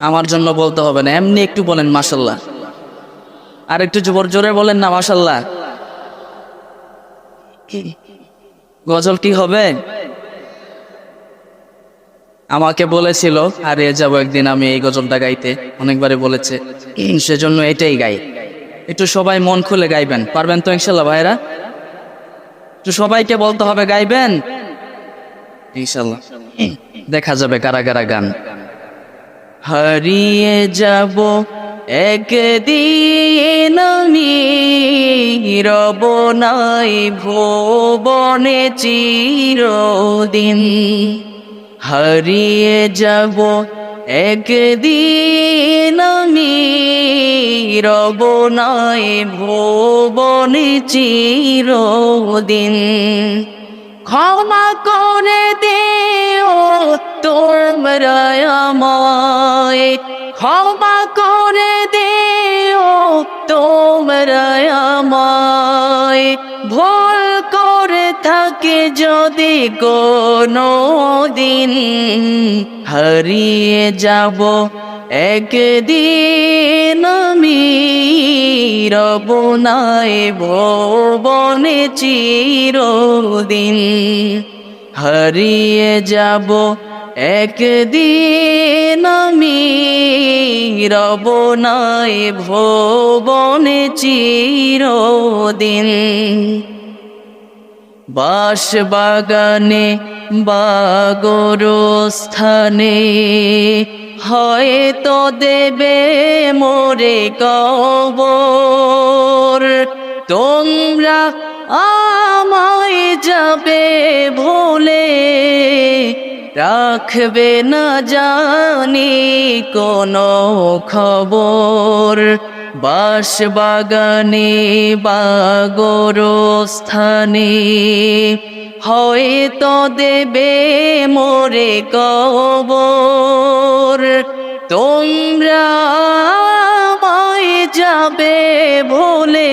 আমার জন্য বলতে হবে না। এমনি একটু বলেন মাসাল্লাহ আর একটু জোর জোরে বলেন না মাসাল্লাহ গজল কি হবে? আমাকে বলেছিল হারিয়ে যাব একদিন আমি এই গজলটা গাইতে। অনেকবারই বলেছে। সেজন্য এটাই গাই। একটু সবাই মন খুলে গাইবেন। পারবেন তো ইনশাল্লাহ ভাইরা একটু সবাইকে বলতে হবে, গাইবেন? ইনশাল্লাহ দেখা যাবে কারা কারা গান। হারিয়ে যাব একদিন আমি রব নাই ভুবনে চিরদিন। হারিয়ে যাব একদিন আমি রব নাই ভুবনে চিরদিন। ক্ষমা করে দেও তোমরা আমায় ক্ষমা করে দেও তোমরা আমায় ভুল করে থাকে যদি কোনো দিন হারিয়ে যাব একদিন আমি রব নাই ভবনে চিরদিন। হারিয়ে যাব একদিন আমি রব নাই ভবনে চিরদিন। বাস বাগানে বাগরস্থানে হয়তো দেবে মোরে কবর। তোমরা আমায় যাবে ভোলে রাখবে না জানি কোনো খবর। বাস বাগানে বাগরস্থানে হয়তো দেবে মোরে কবর। তোমরা যাবে ভোলে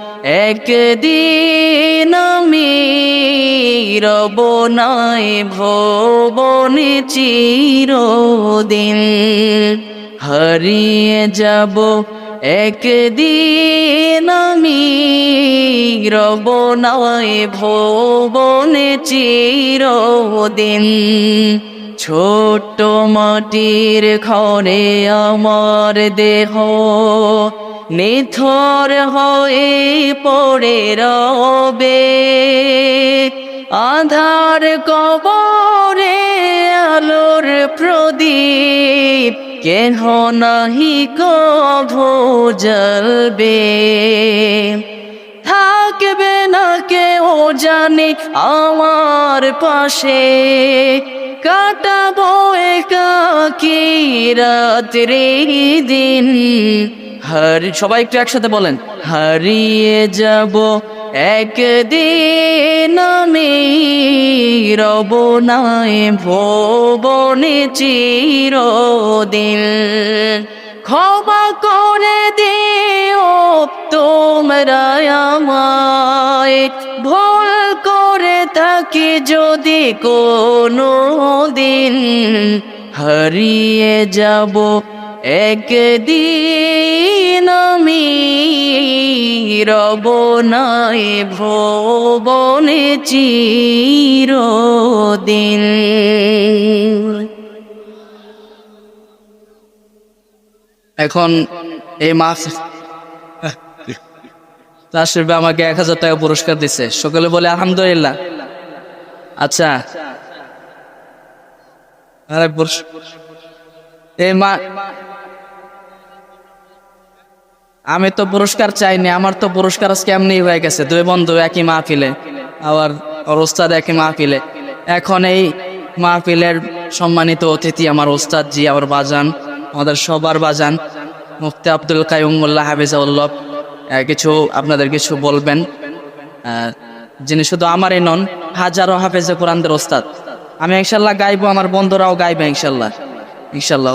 একদিন আমি রব নাই ভবনে চিরদিন। হারিয়ে যাব একদিন আমি রব নাই ভবনে চিরদিন। ছোট্ট মাটির ঘরে আমার দেহ নিথর হয়ে পড়ে রবে। আধার কবরে আলোর প্রদীপ, কেহ নাহি কভো জ্বলবে। থাকবে না কেউ জানে আমার পাশে কাটাবো একাকি রাত্রি দিন। হারি সবাই একটু একসাথে বলেন। হারিয়ে যাব একদিন আমি রব নাই ভবনে চিরদিন। ক্ষমা করে দিও তোমরা আমায়। করে থাকি যদি কোনো দিন হারিয়ে যাব। একদিন আমি রব নাই ভবনে চিরদিন। এখন এই মাস তাসিফে আমাকে এক হাজার টাকা পুরস্কার দিছে। সকলে বলে আলহামদুলিল্লাহ। আচ্ছা। আমি তো পুরস্কার চাইনি আমার তো পুরস্কার আজকে এমনি হয়ে গেছে। দুই বন্ধু একই মাহফিলে আবার ওস্তাদ একই মাহফিলে। এখন এই মাহফিলের সম্মানিত অতিথি আমার ওস্তাদ জি আমার বাজান আমাদের সবার বাজান মুফতি আব্দুল কাইমুল্লাহ হাফিজাউল্লাহ। আহ, কিছু আপনাদের কিছু বলবেন। যিনি শুধু আমারই নন, হাজারো হাফেজে কোরআনদের ওস্তাদ। আমি ইনশাল্লাহ গাইবো, আমার বন্ধুরাও গাইবে ইনশাল্লাহ। ইনশাল্লাহ।